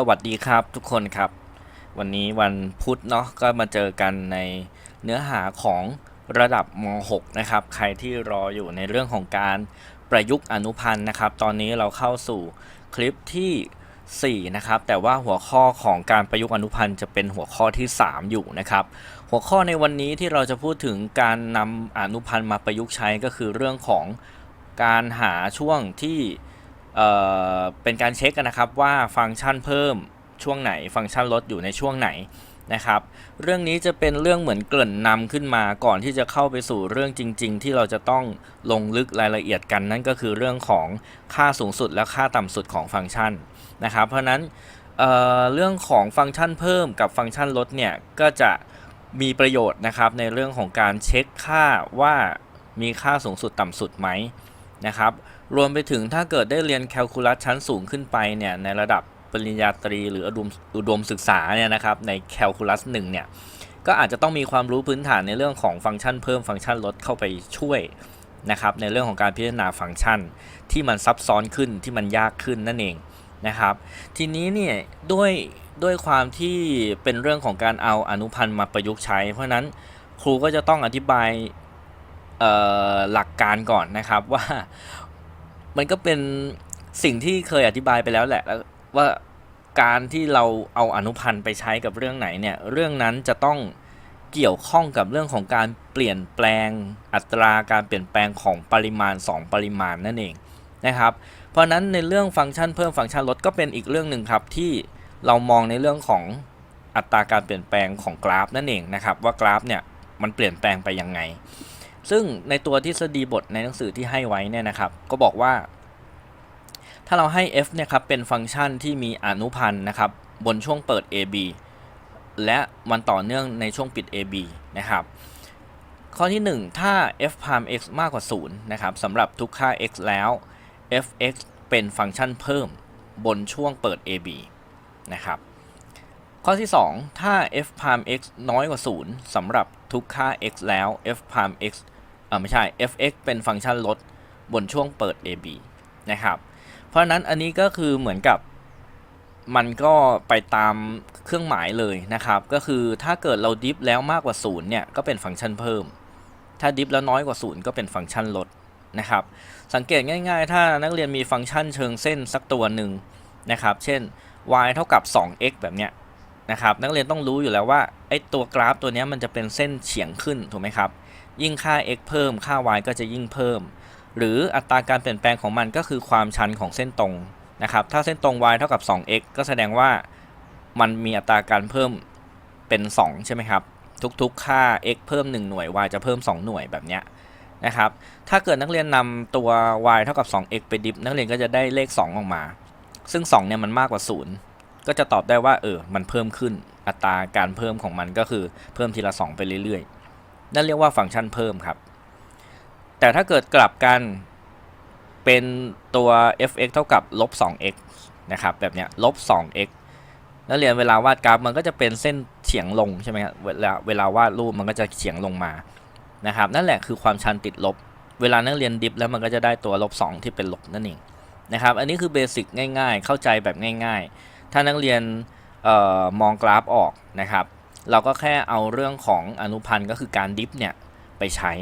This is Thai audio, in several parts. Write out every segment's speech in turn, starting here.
สวัสดีครับทุกคนครับ วันนี้วันพุธเนาะก็มาเจอกันในเนื้อหาของระดับม .6 นะครับ ใครที่รออยู่ในเรื่องของการประยุกต์อนุพันธ์นะครับ ตอนนี้เราเข้าสู่คลิปที่ 4 นะครับ แต่ว่าหัวข้อของการประยุกต์อนุพันธ์จะเป็นหัวข้อที่ 3 อยู่นะครับ หัวข้อในวันนี้ที่เราจะพูดถึงการนำอนุพันธ์มาประยุกต์ใช้ก็คือเรื่องของการหาช่วงที่ เเป็นการเช็คกันนะครับว่าฟังก์ชันเพิ่มช่วงไหน ฟังก์ชันลดอยู่ในช่วงไหนนะครับ เรื่องนี้จะเป็นเรื่องเหมือนเกริ่นนำขึ้นมาก่อนที่จะเข้าไปสู่เรื่องจริง ๆ ที่เราจะต้องลงลึกรายละเอียดกันนั่นก็คือเรื่องของค่าสูงสุดและค่าต่ำสุดของฟังก์ชันนะครับ เพราะนั้นเเรื่องของฟังก์ชันเพิ่มกับฟังก์ชันลดเนี่ยก็จะมีประโยชน์นะครับในเรื่องของการเช็คค่าว่ามีค่าสูงสุดต่ำสุดไหมนะครับ รวมไปถึงถ้าเกิดได้เรียนแคลคูลัสชั้นสูงขึ้นไปเนี่ยในระดับปริญญาตรีหรืออุดมอุดมศึกษาเนี่ยนะครับในแคลคูลัสหนึ่งเนี่ยก็อาจจะต้องมีความรู้พื้นฐานในเรื่องของฟังก์ชันเพิ่มฟังก์ชันลดเข้าไปช่วยนะครับในเรื่องของการพิจารณาฟังก์ชันที่มันซับซ้อนขึ้นที่มันยากขึ้นนั่นเองนะครับ ทีนี้เนี่ยด้วยด้วยความที่เป็นเรื่องของการเอาอนุพันธ์มาประยุกต์ใช้ เพราะนั้นครูก็จะต้องอธิบายหลักการก่อนนะครับว่า มันก็เป็นสิ่งที่เคยอธิบายไปแล้วแหละว่าการที่เราเอาอนุพันธ์ไปใช้กับเรื่องไหนเนี่ยเรื่องนั้นจะต้องเกี่ยวข้องกับเรื่องของการเปลี่ยนแปลงอัตราการเปลี่ยนแปลงของปริมาณ 2 ปริมาณนั่นเองนะครับ เพราะนั้นในเรื่องฟังก์ชันเพิ่มฟังก์ชันลดก็เป็นอีกเรื่องหนึ่งครับที่เรามองในเรื่องของอัตราการเปลี่ยนแปลงของกราฟนั่นเองนะครับว่ากราฟเนี่ยมันเปลี่ยนแปลงไปยังไง ซึ่งในตัวทฤษฎีบทในหนังสือที่ให้ไว้เนี่ยนะครับ ก็บอกว่า ถ้าเราให้ f เนี่ยครับเป็นฟังก์ชันที่มีอนุพันธ์นะครับบนช่วงเปิด ab และมันต่อเนื่องในช่วงปิด ab นะครับ ข้อที่ 1 ถ้า f prime x มากกว่า0นะครับสำหรับทุกค่า x แล้ว f(x) เป็นฟังก์ชันเพิ่มบนช่วงเปิด ab นะครับข้อที่ 2 ถ้า f prime x น้อยกว่า 0สำหรับทุกค่า x แล้ว f prime x เออไม่ใช่ f(x) เป็นฟังก์ชันลดบนช่วงเปิด ab นะครับ เพราะนั้นอันนี้ก็คือเหมือนกับมันก็ไปตามเครื่องหมายเลยนะครับ ก็คือถ้าเกิดเราดิฟแล้วมากกว่า0เนี่ยก็เป็นฟังก์ชันเพิ่ม ถ้าดิฟแล้วน้อยกว่า0ก็เป็นฟังก์ชันลดนะครับ สังเกตง่ายๆ ถ้านักเรียนมีฟังก์ชันเชิงเส้นสักตัวหนึ่งนะครับ เช่น y เท่ากับ 2x แบบเนี้ยนะครับ นักเรียนต้องรู้อยู่แล้วว่าไอ้ตัวกราฟตัวเนี้ยมันจะเป็นเส้นเฉียงขึ้นถูกไหมครับ ยิ่งค่า x เพิ่มค่า y ก็จะยิ่งเพิ่ม หรืออัตราการเปลี่ยนแปลงของมันก็คือความชันของเส้นตรงนะครับ ถ้าเส้นตรง y เท่ากับ 2x ก็แสดงว่ามันมีอัตราการเพิ่มเป็น 2 ใช่ไหมครับ ทุกๆ ค่า x เพิ่ม 1 หน่วย y จะเพิ่ม 2 หน่วยแบบเนี้ยนะครับ ถ้าเกิดนักเรียนนำตัว y เท่ากับ 2x ไปดิฟนักเรียนก็จะได้เลข 2 ออกมา ซึ่ง 2 เนี่ยมันมากกว่า 0 ก็จะตอบได้ว่าเออ มันเพิ่มขึ้น อัตราการเพิ่มของมันก็คือเพิ่มทีละ 2 ไปเรื่อยๆ นั่นเรียกว่าฟังก์ชันเพิ่มครับ แต่ถ้าเกิดกลับกันเป็นตัว f(x) เท่ากับลบ 2x นะครับแบบเนี้ยลบ 2x นักเรียนเวลาวาดกราฟมันก็จะเป็นเส้นเฉียงลงใช่ไหมครับเวลาเวลาวาดรูปมันก็จะเฉียงลงมานะครับนั่นแหละคือความชันติดลบ เวลานักเรียนดิฟแล้วมันก็จะได้ตัวลบ 2 ที่เป็นลบนั่นเองนะครับอันนี้คือเบสิกง่ายๆ เข้าใจแบบง่าย ๆ ถ้านักเรียนออมองกราฟออกนะครับ เราก็แค่เอาเรื่องของอนุพันธ์ก็คือการดิฟเนี่ยไปใช้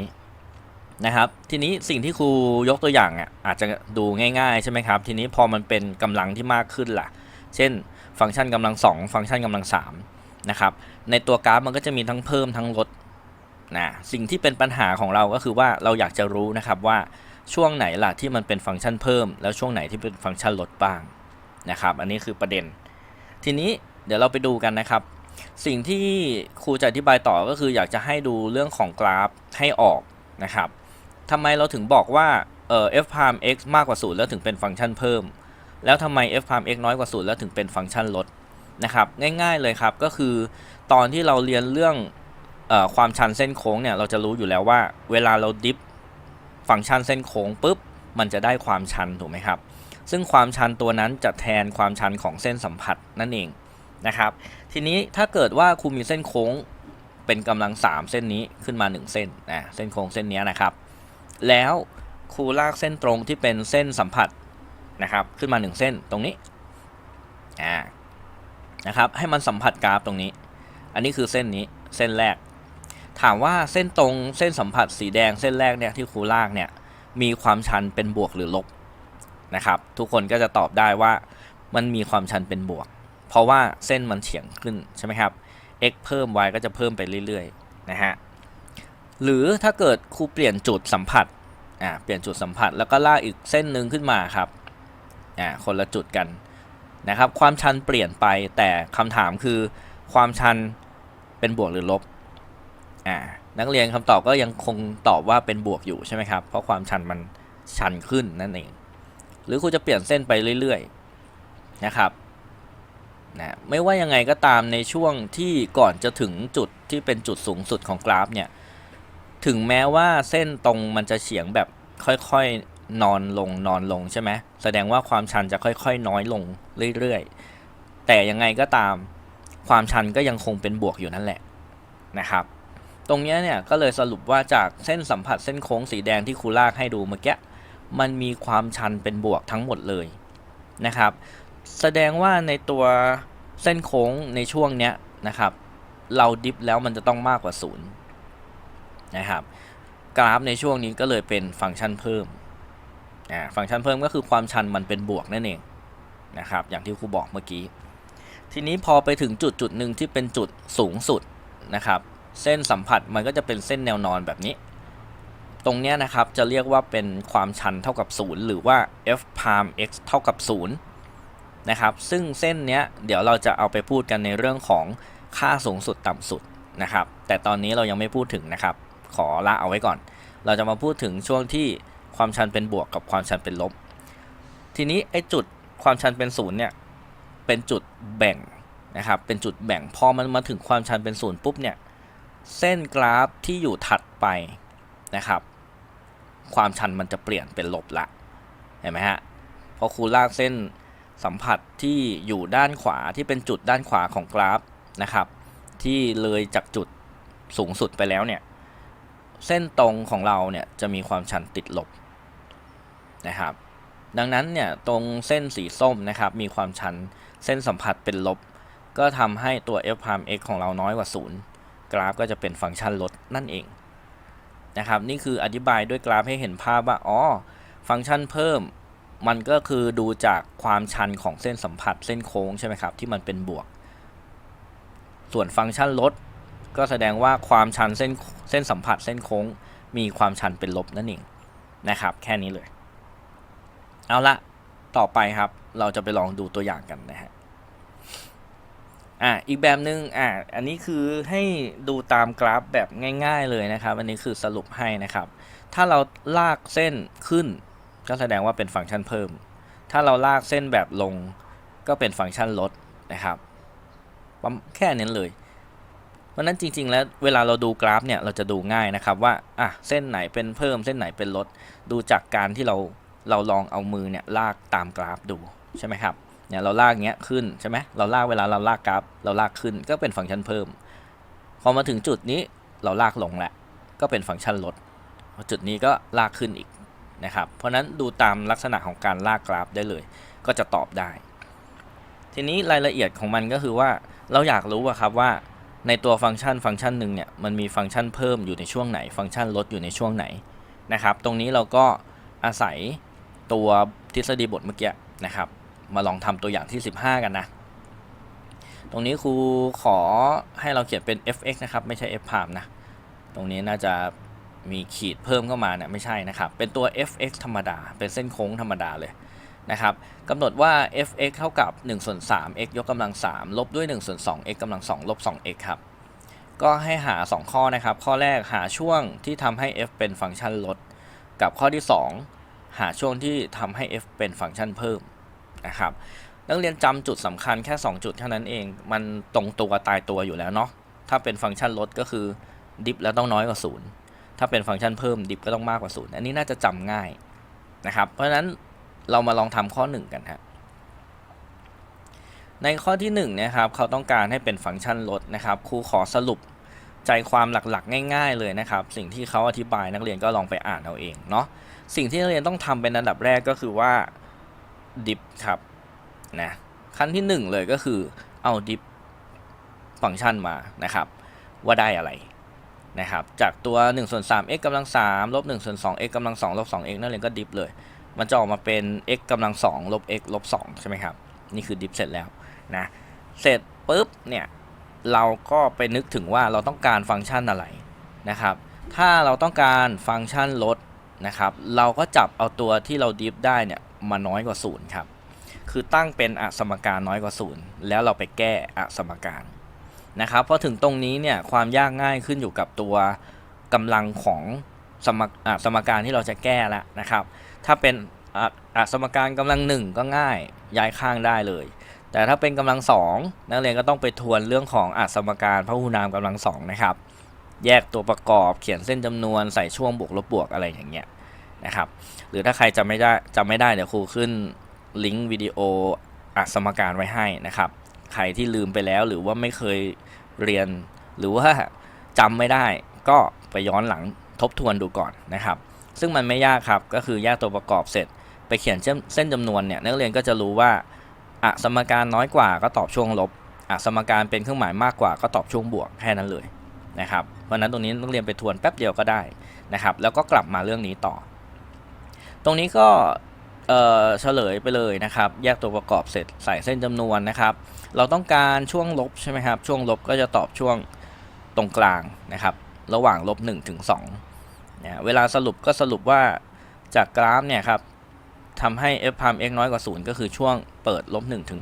นะครับ ทีนี้สิ่งที่ครูยกตัวอย่างอะอาจจะดูง่ายๆใช่ไหมครับ ทีนี้พอมันเป็นกำลังที่มากขึ้นล่ะ เช่น ฟังก์ชันกำลัง 2 ฟังก์ชันกำลัง3นะครับ ในตัวกราฟมันก็จะมีทั้งเพิ่มทั้งลดนะสิ่งที่เป็นปัญหาของเราก็คือว่าเราอยากจะรู้นะครับว่าช่วงไหนล่ะที่มันเป็นฟังก์ชันเพิ่ม แล้วช่วงไหนที่เป็นฟังก์ชันลดบ้างนะครับ อันนี้คือประเด็น ทีนี้เดี๋ยวเราไปดูกันนะครับ สิ่งที่ครูจะอธิบายต่อก็คืออยากจะให้ดูเรื่องของกราฟให้ออกนะครับทำไมเราถึงบอกว่าเอ่อ f prime x มากกว่า 0 แล้วถึงเป็นฟังก์ชันเพิ่ม แล้วทำไม f prime x น้อยกว่า 0 แล้วถึงเป็นฟังก์ชันลดนะครับง่ายๆเลยครับก็คือตอนที่เราเรียนเรื่องเออความชันเส้นโค้งเนี่ยเราจะรู้อยู่แล้วว่า เวลาเราดิฟฟังก์ชันเส้นโค้งปุ๊บมันจะได้ความชันถูกไหมครับ ซึ่งความชันตัวนั้นจะแทนความชันของเส้นสัมผัสนั่นเองนะครับ ทีนี้ถ้าเกิดว่าครูมีเส้นโค้งเป็นกำลัง 3 เส้นนี้ขึ้นมา 1 เส้นนะเส้นโค้งเส้นนี้นะครับ แล้วครูลากเส้นตรงที่เป็นเส้นสัมผัสนะครับ ขึ้นมา 1 เส้นตรงนี้อ่านะครับ ให้มันสัมผัสกราฟตรงนี้ อันนี้คือเส้นนี้เส้นแรก ถามว่าเส้นตรงเส้นสัมผัสสีแดงเส้นแรกเนี่ยที่ครูลากเนี่ยมีความชันเป็นบวกหรือลบนะครับ ทุกคนก็จะตอบได้ว่ามันมีความชันเป็นบวก เพราะว่าเส้นมันเฉียงขึ้นใช่ไหมครับ x เพิ่ม y ก็จะเพิ่มไปเรื่อยๆนะฮะหรือถ้าเกิดครูเปลี่ยนจุดสัมผัสอ่าเปลี่ยนจุดสัมผัสแล้วก็ลากอีกเส้นหนึ่งขึ้นมาครับอ่าคนละจุดกันนะครับความชันเปลี่ยนไปแต่คำถามคือความชันเป็นบวกหรือลบอ่านักเรียนคำตอบก็ยังคงตอบว่าเป็นบวกอยู่ใช่ไหมครับเพราะความชันมันชันขึ้นนั่นเอง หรือครูจะเปลี่ยนเส้นไปเรื่อยๆนะครับ นะไม่ว่ายังไงก็ตามในช่วงที่ก่อนจะถึงจุดที่เป็นจุดสูงสุดของกราฟเนี่ยถึงแม้ว่าเส้นตรงมันจะเฉียงแบบค่อยๆนอนลงนอนลงใช่ไหมแสดงว่าความชันจะค่อยๆ น้อยลงเรื่อยๆ แต่ยังไงก็ตามความชันก็ยังคงเป็นบวกอยู่นั่นแหละนะครับ ตรงนี้เนี่ยก็เลยสรุปว่าจากเส้นสัมผัสเส้นโค้งสีแดงที่ครูลากให้ดูเมื่อกี้มันมีความชันเป็นบวกทั้งหมดเลยนะครับ แสดงว่าในตัวเส้นโค้งในช่วงเนี้ยนะครับ เราดิฟแล้วมันจะต้องมากกว่าศูนย์นะครับ กราฟในช่วงนี้ก็เลยเป็นฟังก์ชันเพิ่มอ่าฟังก์ชันเพิ่มก็คือความชันมันเป็นบวกนั่นเองนะครับ อย่างที่ครูบอกเมื่อกี้ ทีนี้พอไปถึงจุดจุดหนึ่งที่เป็นจุดสูงสุดนะครับ เส้นสัมผัสมันก็จะเป็นเส้นแนวนอนแบบนี้ ตรงเนี้ยนะครับจะเรียกว่าเป็นความชันเท่ากับ 0 หรือว่า f prime x เท่ากับ 0 นะครับ ซึ่งเส้นเนี้ยเดี๋ยวเราจะเอาไปพูดกันในเรื่องของค่าสูงสุดต่ำสุดนะครับ แต่ตอนนี้เรายังไม่พูดถึงนะครับ ขอละเอาไว้ก่อน เราจะมาพูดถึงช่วงที่ความชันเป็นบวกกับความชันเป็นลบ ทีนี้ไอ้จุดความชันเป็นศูนย์เนี่ยเป็นจุดแบ่งนะครับ เป็นจุดแบ่งพอมันมาถึงความชันเป็นศูนย์ปุ๊บเนี่ยเส้นกราฟที่อยู่ถัดไปนะครับ ความชันมันจะเปลี่ยนเป็นลบละเห็นไหมฮะพอครูลากเส้น สัมผัสที่อยู่ด้านขวาที่เป็นจุดด้านขวาของกราฟนะครับ ที่เลยจากจุดสูงสุดไปแล้วเนี่ย เส้นตรงของเราเนี่ยจะมีความชันติดลบนะครับ ดังนั้นเนี่ยตรงเส้นสีส้มนะครับ มีความชันเส้นสัมผัสเป็นลบ ก็ทำให้ตัว f prime x ของเราน้อยกว่า 0 กราฟก็จะเป็นฟังก์ชันลดนั่นเองนะครับ นี่คืออธิบายด้วยกราฟให้เห็นภาพว่าอ๋อฟังก์ชันเพิ่ม มันก็คือดูจากความชันของเส้นสัมผัสเส้นโค้งใช่ไหมครับที่มันเป็นบวก ส่วนฟังก์ชันลด ก็แสดงว่าความชันเส้นเส้นสัมผัสเส้นโค้ง มีความชันเป็นลบนั่นเองนะครับ แค่นี้เลย เอาละต่อไปครับ เราจะไปลองดูตัวอย่างกันนะฮะอะอีกแบบหนึง่งอะอันนี้คือให้ดูตามกราฟแบบง่าย ๆเลยนะครับ อันนี้คือสรุปให้นะครับ ถ้าเราลากเส้นขึ้น ก็แสดงว่าเป็นฟังก์ชันเพิ่ม ถ้าเราลากเส้นแบบลงก็เป็นฟังก์ชันลดนะครับแค่นี้เลยเพราะฉะนั้นจริง ๆ แล้วเวลาเราดูกราฟเนี่ยเราจะดูง่ายนะครับว่าอะเส้นไหนเป็นเพิ่มเส้นไหนเป็นลด ดูจากการที่เราเราลองเอามือเนี่ยลากตามกราฟดูใช่ไหมครับเนี่ยเราลากเงี้ยขึ้นใช่ไหมเราลากเวลาเราลากกราฟ เราลากขึ้นก็เป็นฟังก์ชันเพิ่ม พอมาถึงจุดนี้เราลากลงแหละ ก็เป็นฟังก์ชันลดพอจุดนี้ก็ลากขึ้นอีก นะครับ เพราะนั้นดูตามลักษณะของการลากกราฟได้เลย ก็จะตอบได้ ทีนี้รายละเอียดของมันก็คือว่าเราอยากรู้ว่าครับว่าในตัวฟังก์ชันฟังก์ชันหนึ่งเนี่ยมันมีฟังก์ชันเพิ่มอยู่ในช่วงไหน ฟังก์ชันลดอยู่ในช่วงไหนนะครับ ตรงนี้เราก็อาศัยตัวทฤษฎีบทเมื่อกี้นะครับ มาลองทำตัวอย่างที่ 15 กันนะ ตรงนี้ครูขอให้เราเขียนเป็น fx นะครับ ไม่ใช่ f prime นะ ตรงนี้น่าจะ มีขีดเพิ่มเข้ามาเนี่ยไม่ใช่นะครับ เป็นตัว fx ธรรมดา เป็นเส้นโค้งธรรมดาเลยนะครับกำหนดว่า fx เท่ากับ1ส่วน3 x ยกกำลัง 3 ลบด้วย1ส่วน2 x กำลัง 2 ลบ 2x ครับ ก็ให้หา 2 ข้อนะครับ ข้อแรกหาช่วงที่ทำให้ f เป็นฟังก์ชันลด กับข้อที่ 2 หาช่วงที่ทำให้ f เป็นฟังก์ชันเพิ่มนะครับ นักเรียนจำจุดสำคัญแค่ 2 จุดเท่านั้นเอง มันตรงตัวตายตัวอยู่แล้วเนาะ ถ้าเป็นฟังก์ชันลดก็คือดิฟแล้วต้องน้อยกว่า 0 ถ้าเป็นฟังก์ชันเพิ่มดิฟก็ต้องมากกว่า0อันนี้น่าจะจำง่ายนะครับ เพราะฉะนั้นเรามาลองทำข้อ 1 กันฮะในข้อที่1นะครับเขาต้องการให้เป็นฟังก์ชันลดนะครับครูขอสรุปใจความหลักๆ ง่าย ๆเลยนะครับ สิ่งที่เขาอธิบายนักเรียนก็ลองไปอ่านเอาเองเนาะสิ่งที่นักเรียนต้องทำเป็นอันดับแรกก็คือว่าดิฟครับนะขั้นที่ 1 เลยก็คือเอา diff ฟังก์ชันมานะครับ ว่าได้อะไร นะครับจากตัว1ส่วน3 x กำลัง3ลบ1ส่วน2 x กำลัง2ลบ2 x นั่นเลยก็ diff เลย มันจะออกมาเป็น x กำลัง2ลบ x ลบ2ใช่ไหมครับ นี่คือ diff เสร็จแล้วนะเสร็จปุ๊บเนี่ยเราก็ไปนึกถึงว่าเราต้องการฟังก์ชันอะไรนะครับ ถ้าเราต้องการฟังก์ชันลดนะครับ เราก็จับเอาตัวที่เราดิฟได้เนี่ยมาน้อยกว่าศูนย์ครับคือตั้งเป็นอสมการน้อยกว่าศูนย์แล้วเราไปแก้อสมการ นะครับพอถึงตรงนี้เนี่ยความยากง่ายขึ้นอยู่กับตัวกำลังของสมสมการที่เราจะแก้แล้วนะครับ ถ้าเป็นอสมการกำลังหนึ่งก็ง่ายย้ายข้างได้เลย แต่ถ้าเป็นกำลังสองนักเรียนก็ต้องไปทวนเรื่องของอสมการพหุนามกำลังสองนะครับ แยกตัวประกอบเขียนเส้นจำนวนใส่ช่วงบวกลบบวกอะไรอย่างเงี้ยนะครับ หรือถ้าใครจำไม่ได้จำไม่ได้เดี๋ยวครูขึ้นลิงก์วิดีโออสมการไว้ให้นะครับ ใครที่ลืมไปแล้วหรือว่าไม่เคยเรียน หรือว่าจำไม่ได้ ก็ไปย้อนหลังทบทวนดูก่อนนะครับ ซึ่งมันไม่ยากครับก็คือแยกตัวประกอบเสร็จ ไปเขียนเส้นจำนวนเนี่ยนักเรียนก็จะรู้ว่าอะสมการน้อยกว่าก็ตอบช่วงลบอะสมการเป็นเครื่องหมายมากกว่าก็ตอบช่วงบวกแค่นั้นเลยนะครับเพราะฉะนั้นตรงนี้นักเรียนไปทวนแป๊บเดียวก็ได้นะครับ แล้วก็กลับมาเรื่องนี้ต่อ ตรงนี้ก็ เเฉลยไปเลยนะครับ แยกตัวประกอบเสร็จใส่เส้นจำนวนนะครับ เราต้องการช่วงลบใช่ไหมครับ ช่วงลบก็จะตอบช่วงตรงกลางนะครับ ระหว่างลบ1ถึง2เนี่ยเวลาสรุปก็สรุปว่าจากกราฟเนี่ยครับทำให้ f พาม x น้อยกว่า 0 ก็คือช่วงเปิดลบ1ถึง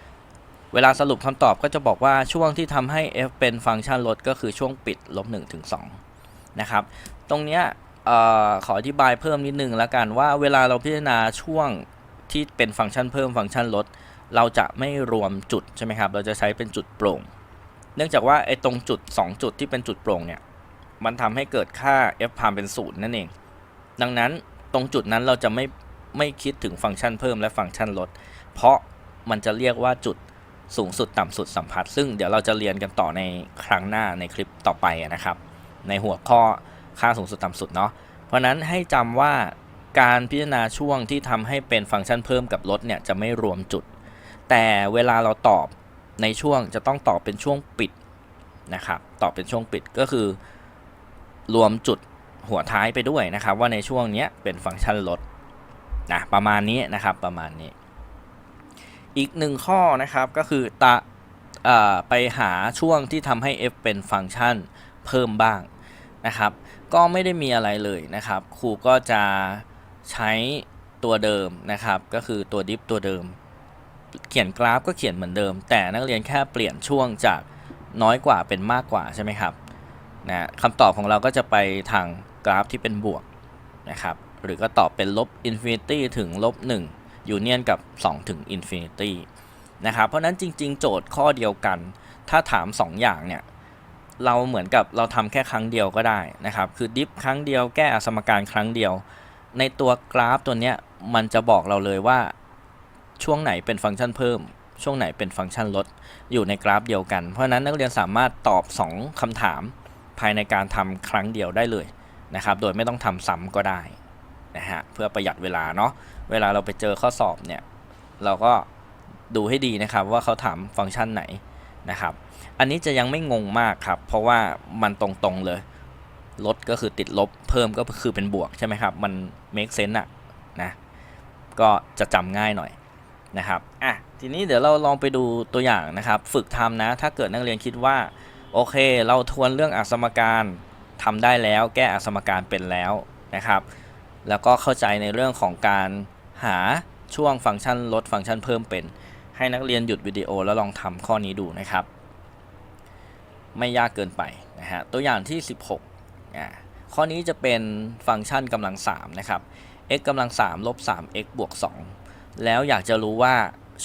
2เวลาสรุปคำตอบก็จะบอกว่าช่วงที่ทำให้ f เป็นฟังก์ชันลดก็คือช่วงปิดลบ1ถึง2นะครับ ตรงเนี้ย ออขออธิบายเพิ่มนิดนึงแล้วกันว่าเวลาเราพิจารณาช่วงที่เป็นฟังก์ชันเพิ่มฟังก์ชันลด เราจะไม่รวมจุดใช่ไหมครับ เราจะใช้เป็นจุดโปร่ง เนื่องจากว่าไอ้ตรงจุด 2 จุดที่เป็นจุดโปร่งเนี่ย มันทำให้เกิดค่า f พามเป็นศูนย์นั่นเอง ดังนั้นตรงจุดนั้นเราจะไม่ไม่คิดถึงฟังก์ชันเพิ่มและฟังก์ชันลด เพราะมันจะเรียกว่าจุดสูงสุดต่ำสุดสัมพัทธ์ซึ่งเดี๋ยวเราจะเรียนกันต่อในครั้งหน้าในคลิปต่อไปนะครับ ในหัวข้อ ค่าสูงสุดต่ำสุดเนาะเพราะนั้นให้จำว่าการพิจารณาช่วงที่ทำให้เป็นฟังก์ชันเพิ่มกับลดเนี่ยจะไม่รวมจุด แต่เวลาเราตอบในช่วงจะต้องตอบเป็นช่วงปิดนะครับตอบเป็นช่วงปิดก็คือ รวมจุดหัวท้ายไปด้วยนะครับ ว่าในช่วงนี้เป็นฟังก์ชันลดนะประมาณนี้นะครับประมาณนี้ อีกหนึ่งข้อนะครับก็คือตะไปหาช่วงที่ทำให้ f เป็นฟังก์ชันเพิ่มบ้าง นะครับ ก็ไม่ได้มีอะไรเลยนะครับ ครูก็จะใช้ตัวเดิมนะครับ ก็คือตัวดิฟตัวเดิม เขียนกราฟก็เขียนเหมือนเดิม แต่นักเรียนแค่เปลี่ยนช่วงจากน้อยกว่าเป็นมากกว่าใช่ไหมครับนะคำตอบของเราก็จะไปทางกราฟที่เป็นบวกนะครับ หรือก็ตอบเป็นลบอินฟินิตี้ถึงลบ1ยูเนียนกับ 2 ถึงอินฟินิตี้นะครับ เพราะนั้นจริง ๆ โจทย์ข้อเดียวกัน ถ้าถาม 2 อย่างเนี่ย เราเหมือนกับเราทำแค่ครั้งเดียวก็ได้นะครับ คือดิฟครั้งเดียวแก้อสมการครั้งเดียว ในตัวกราฟตัวเนี้ยมันจะบอกเราเลยว่าช่วงไหนเป็นฟังก์ชันเพิ่ม ช่วงไหนเป็นฟังก์ชันลด อยู่ในกราฟเดียวกัน เพราะฉะนั้นนักเรียนสามารถตอบ 2คำถาม ภายในการทำครั้งเดียวได้เลยนะครับ โดยไม่ต้องทำซ้ำก็ได้นะฮะเพื่อประหยัดเวลาเนาะเวลาเราไปเจอข้อสอบเนี่ยเราก็ดูให้ดีนะครับว่าเขาถามฟังก์ชันไหนนะครับ อันนี้จะยังไม่งงมากครับ เพราะว่ามันตรงๆเลย ลดก็คือติดลบ เพิ่มก็คือเป็นบวกใช่ไหมครับ มัน make sense อะนะก็จะจำง่ายหน่อยนะครับอะทีนี้เดี๋ยวเราลองไปดูตัวอย่างนะครับ ฝึกทำนะ ถ้าเกิดนักเรียนคิดว่า โอเค เราทวนเรื่องอักษมการทำได้แล้ว แก้อักษมการเป็นแล้วนะครับ แล้วก็เข้าใจในเรื่องของการหาช่วงฟังก์ชันลดฟังก์ชันเพิ่มเป็น ให้นักเรียนหยุดวิดีโอแล้วลองทำข้อนี้ดูนะครับ ไม่ยากเกินไปนะฮะตัวอย่างที่ 16อ่าข้อนี้จะเป็นฟังก์ชันกำลัง3นะครับ x กำลัง3ลบ 3x บวก2แล้วอยากจะรู้ว่า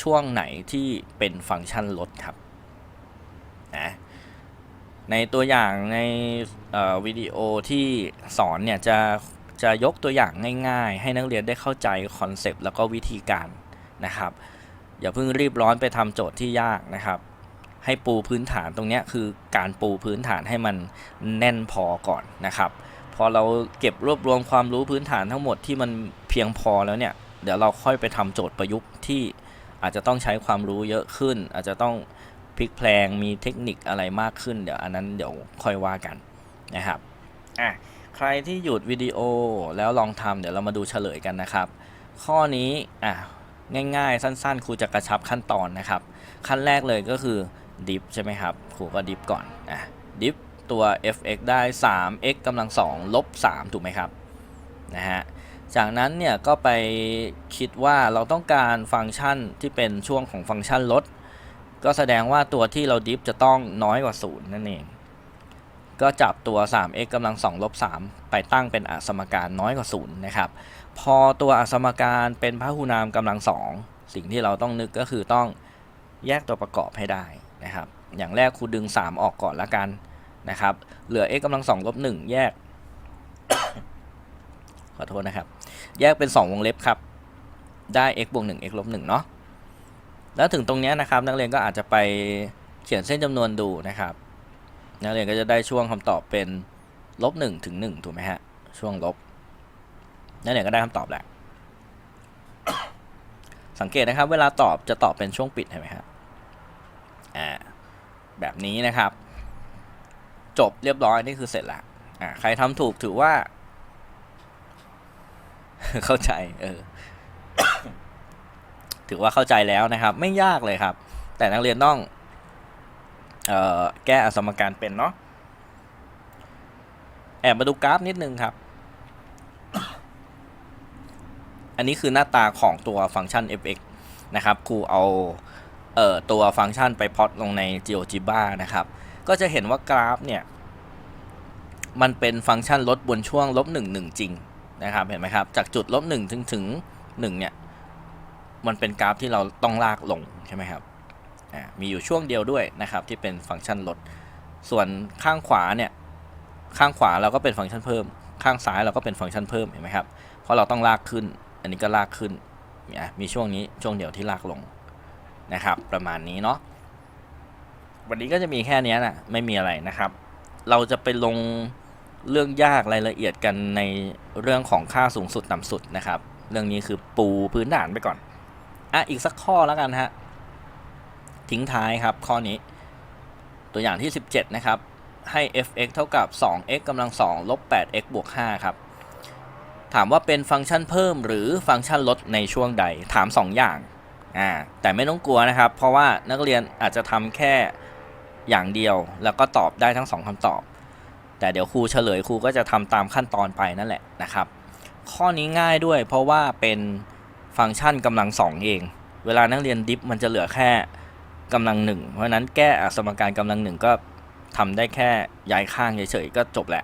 ช่วงไหนที่เป็นฟังก์ชันลดครับนะในตัวอย่างในวิดีโอที่สอนเนี่ยจะจะยกตัวอย่างง่ายๆ ให้นักเรียนได้เข้าใจคอนเซปต์แล้วก็วิธีการนะครับ อย่าเพิ่งรีบร้อนไปทำโจทย์ที่ยากนะครับ ให้ปูพื้นฐานตรงนี้คือการปูพื้นฐานให้มันแน่นพอก่อนนะครับ พอเราเก็บรวบรวมความรู้พื้นฐานทั้งหมดที่มันเพียงพอแล้วเนี่ย เดี๋ยวเราค่อยไปทำโจทย์ประยุกต์ที่อาจจะต้องใช้ความรู้เยอะขึ้น อาจจะต้องพลิกแพลงมีเทคนิคอะไรมากขึ้น เดี๋ยวอันนั้นเดี๋ยวค่อยว่ากันนะครับอะใครที่หยุดวิดีโอแล้วลองทำเดี๋ยวเรามาดูเฉลยกันนะครับ ข้อนี้อะง่ายๆ สั้นๆครูจะกระชับขั้นตอนนะครับ ขั้นแรกเลยก็คือ ดิฟใช่ไหมครับครูก็ดิฟก่อนอะดิฟตัว fx ได้ 3x กำลัง2ลบ3ถูกไหมครับนะฮะจากนั้นเนี่ยก็ไปคิดว่าเราต้องการฟังก์ชันที่เป็นช่วงของฟังก์ชันลด ก็แสดงว่าตัวที่เราดิฟจะต้องน้อยกว่า0นั่นเอง ก็จับตัว 3x กำลัง2ลบ3ไปตั้งเป็นอสมการน้อยกว่า0นะครับ พอตัวอสมการเป็นพหุนามกำลัง2สิ่งที่เราต้องนึกก็คือต้องแยกตัวประกอบให้ได้ นะครับ อย่างแรกครูดึง 3 ออกก่อนละกันนะครับ เหลือ x กำลัง2ลบ1แยก ขอโทษนะครับ แยกเป็น 2 วงเล็บครับ ได้ x บวก1 x ลบ1เนาะ แล้วถึงตรงนี้นะครับ นักเรียนก็อาจจะไปเขียนเส้นจำนวนดูนะครับ นักเรียนก็จะได้ช่วงคำตอบเป็นลบ1ถึง1ถูกไหมฮะ ช่วงลบ นักเรียนก็ได้คำตอบแหละสังเกตนะครับ เวลาตอบจะตอบเป็นช่วงปิดเห็นไหมครับ อ่าแบบนี้นะครับ จบเรียบร้อยนี่คือเสร็จละอ่าใครทำถูกถือว่า เข้าใจ เออ ถือว่าเข้าใจแล้วนะครับ ไม่ยากเลยครับ แต่นักเรียนต้องเอ่อแก้อสมการเป็นเนาะแอบมาดูกราฟนิดนึงครับ อันนี้คือหน้าตาของตัวฟังก์ชัน fx นะครับครูเอา เอ่อตัวฟังก์ชันไปพอตลงใน GeoGebra นะครับ ก็จะเห็นว่ากราฟเนี่ย มันเป็นฟังก์ชันลดบนช่วงลบ1 1จริงนะครับเห็นไหมครับ จากจุดลบหนึ่งถึงถึงหนึ่งเนี่ย มันเป็นกราฟที่เราต้องลากลงใช่ไหมครับอ่ามีอยู่ช่วงเดียวด้วยนะครับ ที่เป็นฟังก์ชันลด ส่วนข้างขวาเนี่ย ข้างขวาเราก็เป็นฟังก์ชันเพิ่ม ข้างซ้ายเราก็เป็นฟังก์ชันเพิ่มเห็นไหมครับเพราะเราต้องลากขึ้น อันนี้ก็ลากขึ้นเนี่ยมีช่วงนี้ช่วงเดียวที่ลากลง นะครับ ประมาณนี้เนาะวันนี้ก็จะมีแค่นี้นะไม่มีอะไรนะครับ เราจะไปลงเรื่องยากรายละเอียดกันในเรื่องของค่าสูงสุดต่ำสุดนะครับ เรื่องนี้คือปูพื้นฐานไปก่อนอะอีกสักข้อแล้วกันฮะทิ้งท้ายครับข้อนี้ ตัวอย่างที่ 17 นะครับ ให้ f(x) เท่ากับ 2x กำลัง 2 ลบ 8x บวก 5 ครับ ถามว่าเป็นฟังก์ชันเพิ่มหรือฟังก์ชันลดในช่วงใดถาม 2 อย่าง อ่าแต่ไม่ต้องกลัวนะครับ เพราะว่านักเรียนอาจจะทำแค่อย่างเดียว แล้วก็ตอบได้ทั้ง 2คำตอบ แต่เดี๋ยวครูเฉลยครูก็จะทำตามขั้นตอนไปนั่นแหละนะครับ ข้อนี้ง่ายด้วย เพราะว่าเป็นฟังก์ชันกำลังสองเอง เวลานักเรียนดิฟมันจะเหลือแค่กำลังหนึ่งเพราะนั้นแก้สมการกำลังหนึ่งก็ทำได้แค่ย้ายข้างเฉยๆก็จบแหละ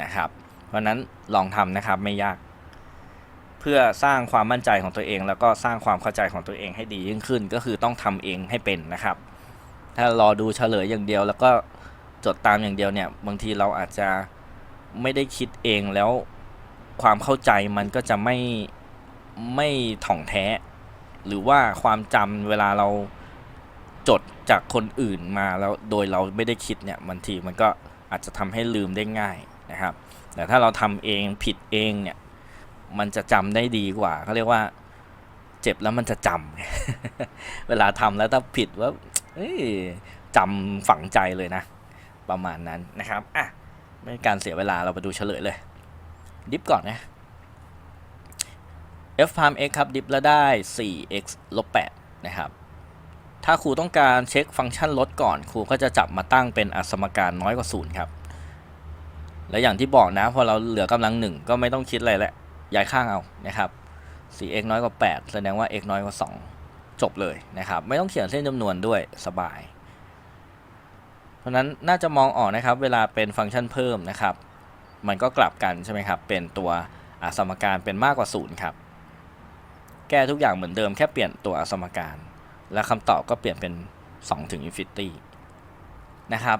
นะครับ เพราะนั้นลองทำนะครับไม่ยาก เพื่อสร้างความมั่นใจของตัวเอง แล้วก็สร้างความเข้าใจของตัวเองให้ดียิ่งขึ้น ก็คือต้องทำเองให้เป็นนะครับ ถ้ารอดูเฉลยอย่างเดียว แล้วก็จดตามอย่างเดียวเนี่ยบางทีเราอาจจะไม่ได้คิดเองแล้วความเข้าใจมันก็จะไม่ไม่ถ่องแท้ หรือว่าความจำเวลาเราจดจากคนอื่นมาแล้วโดยเราไม่ได้คิดเนี่ยบางทีมันก็อาจจะทำให้ลืมได้ง่ายนะครับ แต่ถ้าเราทำเองผิดเองเนี่ย มันจะจำได้ดีกว่าเขาเรียกว่า เจ็บแล้วมันจะจำเวลาทำแล้วถ้าผิดว่าจำฝังใจเลยนะ ประมาณนั้นนะครับอะไม่การเสียเวลาเราไปดูเฉลยเลย ดิฟก่อนนะ f prime x ครับ ดิฟแล้วได้ 4x ลบ8นะครับ ถ้าครูต้องการเช็คฟังก์ชันลดก่อน ครูก็จะจับมาตั้งเป็นอสมการน้อยกว่า 0 ครับ และอย่างที่บอกนะ พอเราเหลือกำลังหนึ่งก็ไม่ต้องคิดอะไรแล้ว ย้ายข้างเอานะครับ 4x น้อยกว่า 8 แสดงว่า x น้อยกว่า 2 จบเลยนะครับ ไม่ต้องเขียนเส้นจำนวนด้วยสบาย เพราะนั้นน่าจะมองออกนะครับ เวลาเป็นฟังก์ชันเพิ่มนะครับ มันก็กลับกันใช่ไหมครับ เป็นตัวอสมการเป็นมากกว่า 0 ครับ แก้ทุกอย่างเหมือนเดิมแค่เปลี่ยนตัวอสมการ และคำตอบก็เปลี่ยนเป็น 2 ถึง infinity นะครับ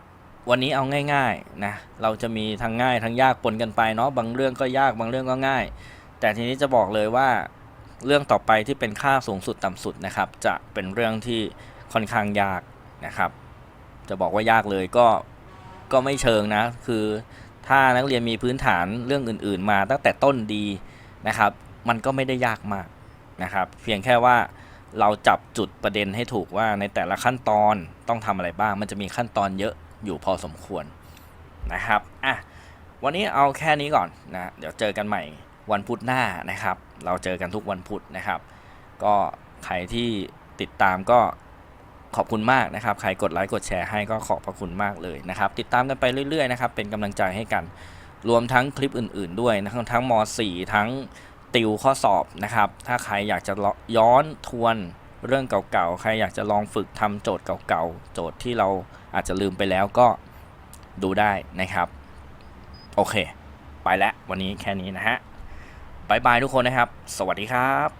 วันนี้เอาง่ายๆนะ เราจะมีทั้งง่ายทั้งยากปนกันไปเนาะ บางเรื่องก็ยากบางเรื่องก็ง่าย แต่ทีนี้จะบอกเลยว่าเรื่องต่อไปที่เป็นค่าสูงสุดต่ำสุดนะครับ จะเป็นเรื่องที่ค่อนข้างยากนะครับ จะบอกว่ายากเลยก็ก็ไม่เชิงนะ คือถ้านักเรียนมีพื้นฐานเรื่องอื่น ๆ มาตั้งแต่ต้นดีนะครับ มันก็ไม่ได้ยากมากนะครับ เพียงแค่ว่าเราจับจุดประเด็นให้ถูกว่าในแต่ละขั้นตอนต้องทำอะไรบ้าง มันจะมีขั้นตอนเยอะอยู่พอสมควรนะครับอะวันนี้เอาแค่นี้ก่อนนะ เดี๋ยวเจอกันใหม่ วันพุธหน้านะครับ เราเจอกันทุกวันพุธนะครับ ก็ใครที่ติดตามก็ขอบคุณมากนะครับ ใครกดไลค์กดแชร์ให้ก็ขอบพระคุณมากเลยนะครับ ติดตามกันไปเรื่อยๆนะครับ เป็นกำลังใจให้กัน รวมทั้งคลิปอื่น ๆ ด้วยนะครับทั้งม .4 ทั้งติวข้อสอบนะครับ ถ้าใครอยากจะย้อนทวนเรื่องเก่าๆ ใครอยากจะลองฝึกทำโจทย์เก่าๆ โจทย์ที่เราอาจจะลืมไปแล้วก็ดูได้นะครับ โอเค ไปแล้ววันนี้แค่นี้นะฮะ บายบายทุกคนนะครับ สวัสดีครับ